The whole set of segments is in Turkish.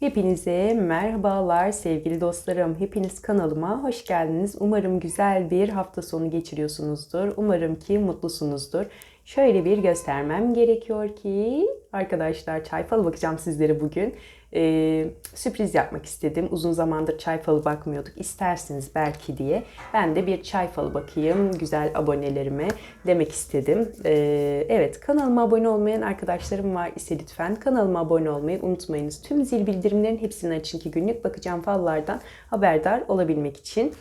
Hepinize merhabalar sevgili dostlarım. Hepiniz kanalıma hoş geldiniz. Umarım güzel bir hafta sonu geçiriyorsunuzdur. Umarım ki mutlusunuzdur. Şöyle bir göstermem gerekiyor ki arkadaşlar çay falı bakacağım sizlere bugün. Ee, sürpriz yapmak istedim. Uzun zamandır çay falı bakmıyorduk. İstersiniz belki diye. Ben de bir çay falı bakayım güzel abonelerime demek istedim. Ee, evet kanalıma abone olmayan arkadaşlarım var ise lütfen kanalıma abone olmayı unutmayınız. Tüm zil bildirimlerin hepsini açın ki günlük bakacağım fallardan haberdar olabilmek için.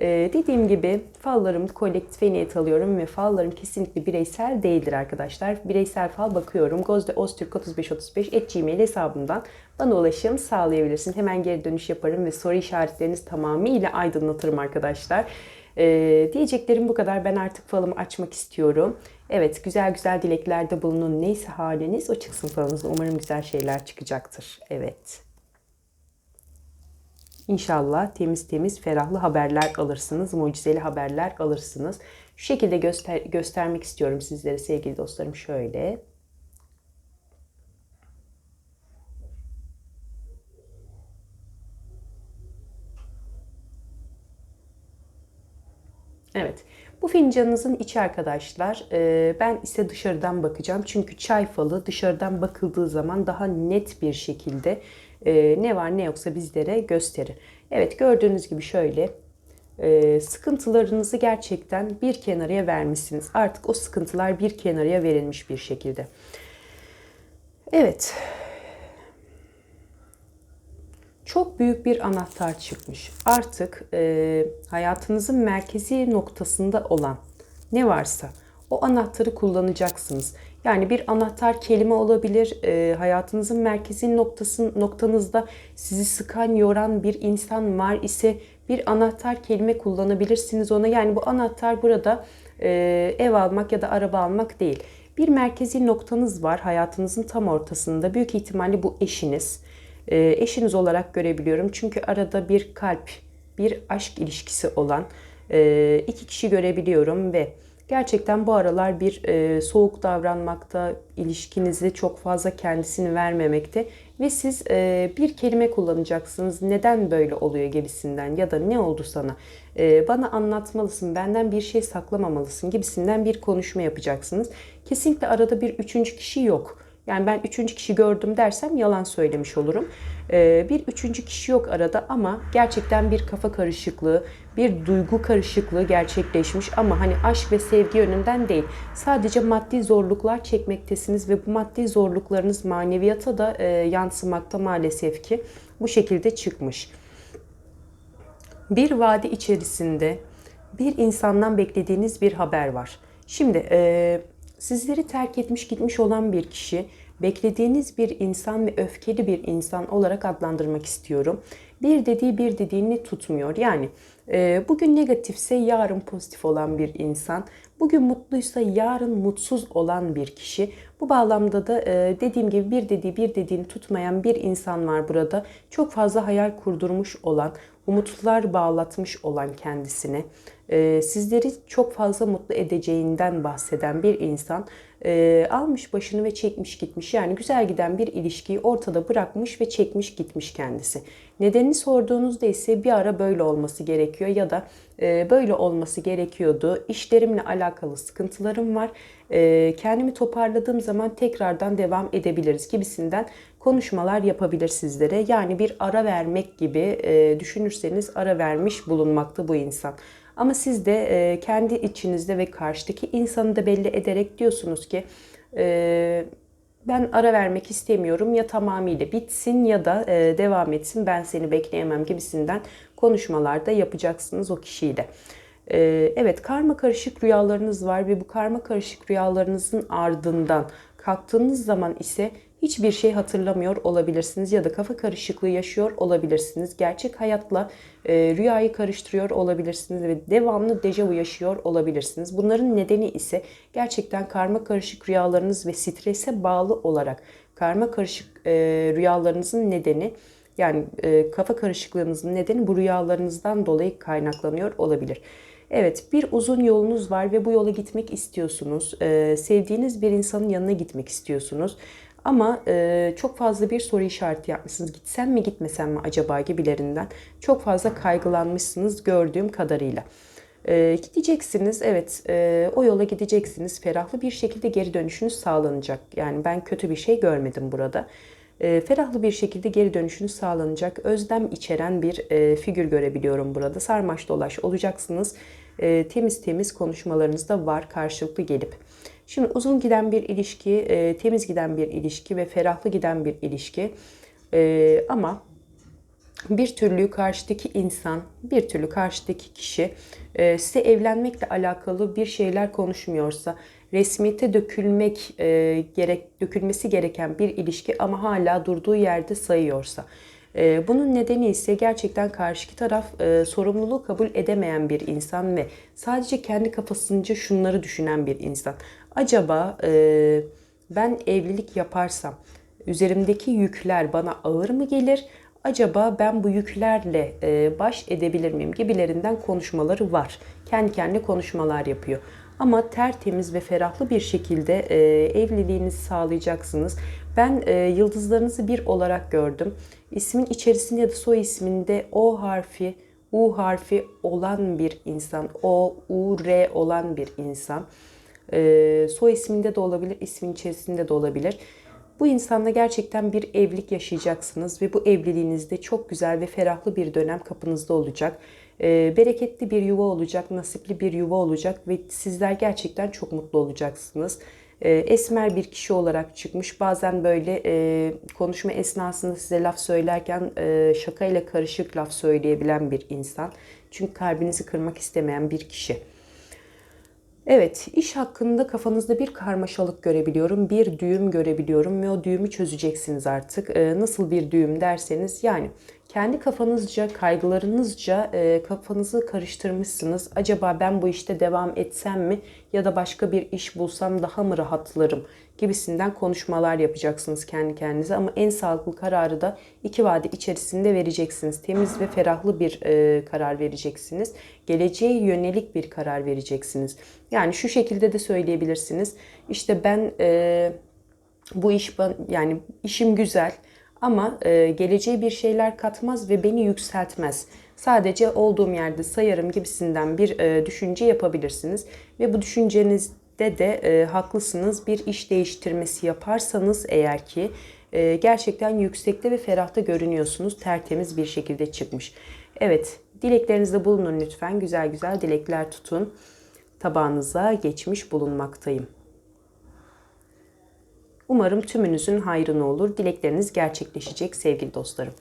Ee, dediğim gibi fallarım kolektife niyet alıyorum ve fallarım kesinlikle bireysel değildir arkadaşlar. Bireysel fal bakıyorum. Gozde Oztürk 3535 et gmail hesabımdan bana ulaşım sağlayabilirsin. Hemen geri dönüş yaparım ve soru işaretlerinizi tamamıyla aydınlatırım arkadaşlar. Ee, diyeceklerim bu kadar. Ben artık falımı açmak istiyorum. Evet güzel güzel dileklerde bulunun. Neyse haliniz o çıksın falınızda. Umarım güzel şeyler çıkacaktır. Evet. İnşallah temiz temiz ferahlı haberler alırsınız, mucizeli haberler alırsınız. Şu şekilde göster göstermek istiyorum sizlere sevgili dostlarım şöyle. Evet. Bu fincanınızın içi arkadaşlar. E, ben ise dışarıdan bakacağım. Çünkü çay falı dışarıdan bakıldığı zaman daha net bir şekilde e, ne var ne yoksa bizlere gösterir. Evet gördüğünüz gibi şöyle e, sıkıntılarınızı gerçekten bir kenarıya vermişsiniz. Artık o sıkıntılar bir kenarıya verilmiş bir şekilde. Evet. Çok büyük bir anahtar çıkmış. Artık e, hayatınızın merkezi noktasında olan ne varsa o anahtarı kullanacaksınız. Yani bir anahtar kelime olabilir. E, hayatınızın merkezi noktası, noktanızda sizi sıkan, yoran bir insan var ise bir anahtar kelime kullanabilirsiniz ona. Yani bu anahtar burada e, ev almak ya da araba almak değil. Bir merkezi noktanız var hayatınızın tam ortasında. Büyük ihtimalle bu eşiniz. E, eşiniz olarak görebiliyorum. Çünkü arada bir kalp, bir aşk ilişkisi olan e, iki kişi görebiliyorum ve Gerçekten bu aralar bir e, soğuk davranmakta, ilişkinizi çok fazla kendisini vermemekte ve siz e, bir kelime kullanacaksınız. Neden böyle oluyor gibisinden ya da ne oldu sana? E, bana anlatmalısın, benden bir şey saklamamalısın gibisinden bir konuşma yapacaksınız. Kesinlikle arada bir üçüncü kişi yok. Yani ben üçüncü kişi gördüm dersem yalan söylemiş olurum. Ee, bir üçüncü kişi yok arada ama gerçekten bir kafa karışıklığı, bir duygu karışıklığı gerçekleşmiş ama hani aşk ve sevgi yönünden değil. Sadece maddi zorluklar çekmektesiniz ve bu maddi zorluklarınız maneviyata da e, yansımakta maalesef ki bu şekilde çıkmış. Bir vadi içerisinde bir insandan beklediğiniz bir haber var. Şimdi e, sizleri terk etmiş gitmiş olan bir kişi beklediğiniz bir insan ve öfkeli bir insan olarak adlandırmak istiyorum. Bir dediği bir dediğini tutmuyor. Yani e, bugün negatifse yarın pozitif olan bir insan, bugün mutluysa yarın mutsuz olan bir kişi. Bu bağlamda da e, dediğim gibi bir dediği bir dediğini tutmayan bir insan var burada. Çok fazla hayal kurdurmuş olan, umutlar bağlatmış olan kendisine, sizleri çok fazla mutlu edeceğinden bahseden bir insan e, almış başını ve çekmiş gitmiş. Yani güzel giden bir ilişkiyi ortada bırakmış ve çekmiş gitmiş kendisi. Nedenini sorduğunuzda ise bir ara böyle olması gerekiyor ya da böyle olması gerekiyordu. İşlerimle alakalı sıkıntılarım var. E, kendimi toparladığım zaman tekrardan devam edebiliriz gibisinden konuşmalar yapabilir sizlere. Yani bir ara vermek gibi e, düşünürseniz ara vermiş bulunmakta bu insan. Ama siz de e, kendi içinizde ve karşıdaki insanı da belli ederek diyorsunuz ki e, ben ara vermek istemiyorum ya tamamıyla bitsin ya da devam etsin ben seni bekleyemem gibisinden konuşmalarda yapacaksınız o kişiyle. E, evet karma karışık rüyalarınız var ve bu karma karışık rüyalarınızın ardından kalktığınız zaman ise hiçbir şey hatırlamıyor olabilirsiniz ya da kafa karışıklığı yaşıyor olabilirsiniz. Gerçek hayatla e, rüyayı karıştırıyor olabilirsiniz ve devamlı dejavu yaşıyor olabilirsiniz. Bunların nedeni ise gerçekten karma karışık rüyalarınız ve strese bağlı olarak karma karışık e, rüyalarınızın nedeni yani e, kafa karışıklığınızın nedeni bu rüyalarınızdan dolayı kaynaklanıyor olabilir. Evet bir uzun yolunuz var ve bu yola gitmek istiyorsunuz. Ee, sevdiğiniz bir insanın yanına gitmek istiyorsunuz. Ama e, çok fazla bir soru işareti yapmışsınız. Gitsem mi gitmesem mi acaba gibilerinden. Çok fazla kaygılanmışsınız gördüğüm kadarıyla. E, gideceksiniz evet e, o yola gideceksiniz. Ferahlı bir şekilde geri dönüşünüz sağlanacak. Yani ben kötü bir şey görmedim burada. E, ferahlı bir şekilde geri dönüşünüz sağlanacak. Özlem içeren bir e, figür görebiliyorum burada. Sarmaş dolaş olacaksınız. E, temiz temiz konuşmalarınız da var karşılıklı gelip. Şimdi uzun giden bir ilişki, e, temiz giden bir ilişki ve ferahlı giden bir ilişki. E, ama bir türlü karşıdaki insan, bir türlü karşıdaki kişi e, size evlenmekle alakalı bir şeyler konuşmuyorsa, resmiyete dökülmek e, gerek dökülmesi gereken bir ilişki ama hala durduğu yerde sayıyorsa, e, bunun nedeni ise gerçekten karşıki taraf sorumluluğu kabul edemeyen bir insan ve sadece kendi kafasınca şunları düşünen bir insan. Acaba ben evlilik yaparsam üzerimdeki yükler bana ağır mı gelir? Acaba ben bu yüklerle e, baş edebilir miyim gibilerinden konuşmaları var. Kendi kendine konuşmalar yapıyor. Ama tertemiz ve ferahlı bir şekilde e, evliliğinizi sağlayacaksınız. Ben e, yıldızlarınızı bir olarak gördüm. İsmin içerisinde ya da soy isminde O harfi, U harfi olan bir insan, O, U, R olan bir insan. E, soy isminde de olabilir, ismin içerisinde de olabilir. Bu insanla gerçekten bir evlilik yaşayacaksınız ve bu evliliğinizde çok güzel ve ferahlı bir dönem kapınızda olacak. E, bereketli bir yuva olacak, nasipli bir yuva olacak ve sizler gerçekten çok mutlu olacaksınız. E, esmer bir kişi olarak çıkmış. Bazen böyle e, konuşma esnasında size laf söylerken e, şakayla karışık laf söyleyebilen bir insan. Çünkü kalbinizi kırmak istemeyen bir kişi. Evet, iş hakkında kafanızda bir karmaşalık görebiliyorum, bir düğüm görebiliyorum ve o düğümü çözeceksiniz artık. Ee, nasıl bir düğüm derseniz yani kendi kafanızca, kaygılarınızca e, kafanızı karıştırmışsınız. Acaba ben bu işte devam etsem mi ya da başka bir iş bulsam daha mı rahatlarım gibisinden konuşmalar yapacaksınız kendi kendinize. Ama en sağlıklı kararı da iki vade içerisinde vereceksiniz. Temiz ve ferahlı bir e, karar vereceksiniz. Geleceğe yönelik bir karar vereceksiniz. Yani şu şekilde de söyleyebilirsiniz. İşte ben e, bu iş yani işim güzel ama e, geleceğe bir şeyler katmaz ve beni yükseltmez. Sadece olduğum yerde sayarım gibisinden bir e, düşünce yapabilirsiniz. Ve bu düşüncenizde de e, haklısınız. Bir iş değiştirmesi yaparsanız eğer ki e, gerçekten yüksekte ve ferahta görünüyorsunuz. Tertemiz bir şekilde çıkmış. Evet dileklerinizde bulunun lütfen. Güzel güzel dilekler tutun. Tabağınıza geçmiş bulunmaktayım. Umarım tümünüzün hayrına olur. Dilekleriniz gerçekleşecek sevgili dostlarım.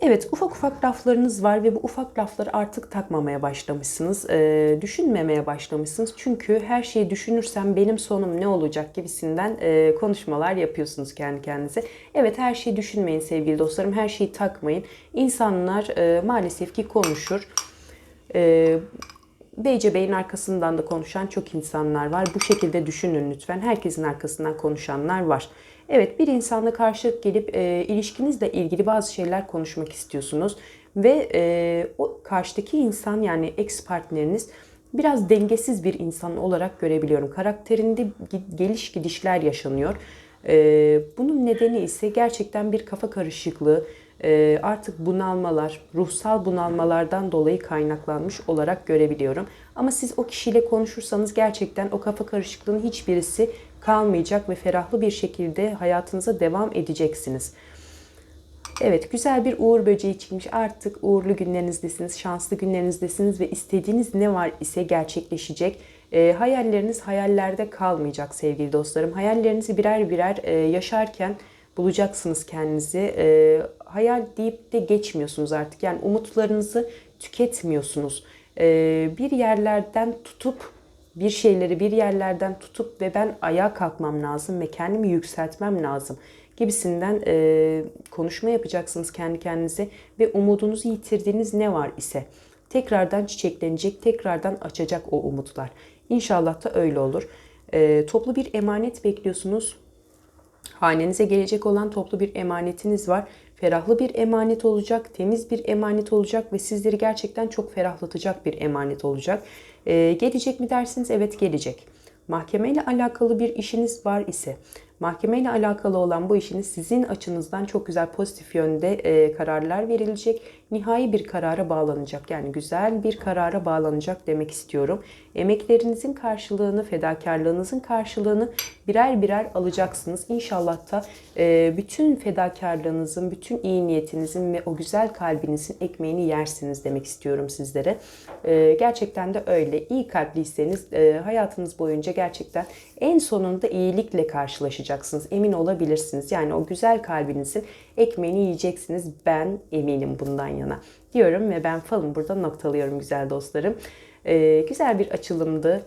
Evet ufak ufak laflarınız var ve bu ufak lafları artık takmamaya başlamışsınız. E, düşünmemeye başlamışsınız. Çünkü her şeyi düşünürsem benim sonum ne olacak gibisinden e, konuşmalar yapıyorsunuz kendi kendinize. Evet her şeyi düşünmeyin sevgili dostlarım. Her şeyi takmayın. İnsanlar e, maalesef ki konuşur. E, BC Bey'in arkasından da konuşan çok insanlar var. Bu şekilde düşünün lütfen. Herkesin arkasından konuşanlar var. Evet bir insanla karşılık gelip e, ilişkinizle ilgili bazı şeyler konuşmak istiyorsunuz. Ve e, o karşıdaki insan yani ex partneriniz biraz dengesiz bir insan olarak görebiliyorum. Karakterinde geliş gidişler yaşanıyor. E, bunun nedeni ise gerçekten bir kafa karışıklığı, artık bunalmalar, ruhsal bunalmalardan dolayı kaynaklanmış olarak görebiliyorum. Ama siz o kişiyle konuşursanız gerçekten o kafa karışıklığının hiçbirisi kalmayacak ve ferahlı bir şekilde hayatınıza devam edeceksiniz. Evet güzel bir uğur böceği çıkmış. Artık uğurlu günlerinizdesiniz, şanslı günlerinizdesiniz ve istediğiniz ne var ise gerçekleşecek. E, hayalleriniz hayallerde kalmayacak sevgili dostlarım. Hayallerinizi birer birer e, yaşarken bulacaksınız kendinizi. E, hayal deyip de geçmiyorsunuz artık. Yani umutlarınızı tüketmiyorsunuz. E, bir yerlerden tutup bir şeyleri bir yerlerden tutup ve ben ayağa kalkmam lazım ve kendimi yükseltmem lazım gibisinden e, konuşma yapacaksınız kendi kendinize ve umudunuzu yitirdiğiniz ne var ise tekrardan çiçeklenecek, tekrardan açacak o umutlar. İnşallah da öyle olur. E, toplu bir emanet bekliyorsunuz. Hanenize gelecek olan toplu bir emanetiniz var. Ferahlı bir emanet olacak, temiz bir emanet olacak ve sizleri gerçekten çok ferahlatacak bir emanet olacak. Ee, gelecek mi dersiniz? Evet gelecek. Mahkeme ile alakalı bir işiniz var ise, Mahkemeyle alakalı olan bu işiniz sizin açınızdan çok güzel pozitif yönde e, kararlar verilecek. Nihai bir karara bağlanacak. Yani güzel bir karara bağlanacak demek istiyorum. Emeklerinizin karşılığını, fedakarlığınızın karşılığını birer birer alacaksınız. İnşallah da e, bütün fedakarlığınızın, bütün iyi niyetinizin ve o güzel kalbinizin ekmeğini yersiniz demek istiyorum sizlere. E, gerçekten de öyle. İyi kalpliyseniz e, hayatınız boyunca gerçekten en sonunda iyilikle karşılaşacaksınız. Emin olabilirsiniz. Yani o güzel kalbinizin ekmeğini yiyeceksiniz. Ben eminim bundan yana diyorum ve ben falım burada noktalıyorum güzel dostlarım. E, güzel bir açılımdı.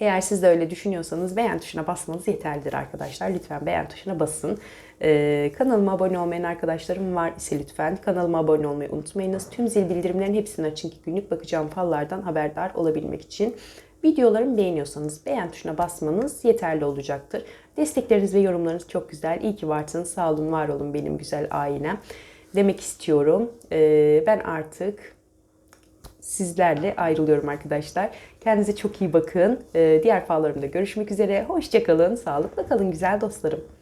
Eğer siz de öyle düşünüyorsanız beğen tuşuna basmanız yeterlidir arkadaşlar. Lütfen beğen tuşuna basın. Ee, kanalıma abone olmayan arkadaşlarım var ise lütfen kanalıma abone olmayı unutmayınız. Tüm zil bildirimlerin hepsini açın ki günlük bakacağım fallardan haberdar olabilmek için. Videolarımı beğeniyorsanız beğen tuşuna basmanız yeterli olacaktır. Destekleriniz ve yorumlarınız çok güzel. İyi ki varsınız. Sağ olun, var olun benim güzel ailem. Demek istiyorum. Ee, ben artık sizlerle ayrılıyorum arkadaşlar. Kendinize çok iyi bakın. Ee, diğer fallarımda görüşmek üzere. Hoşçakalın, sağlıkla kalın güzel dostlarım.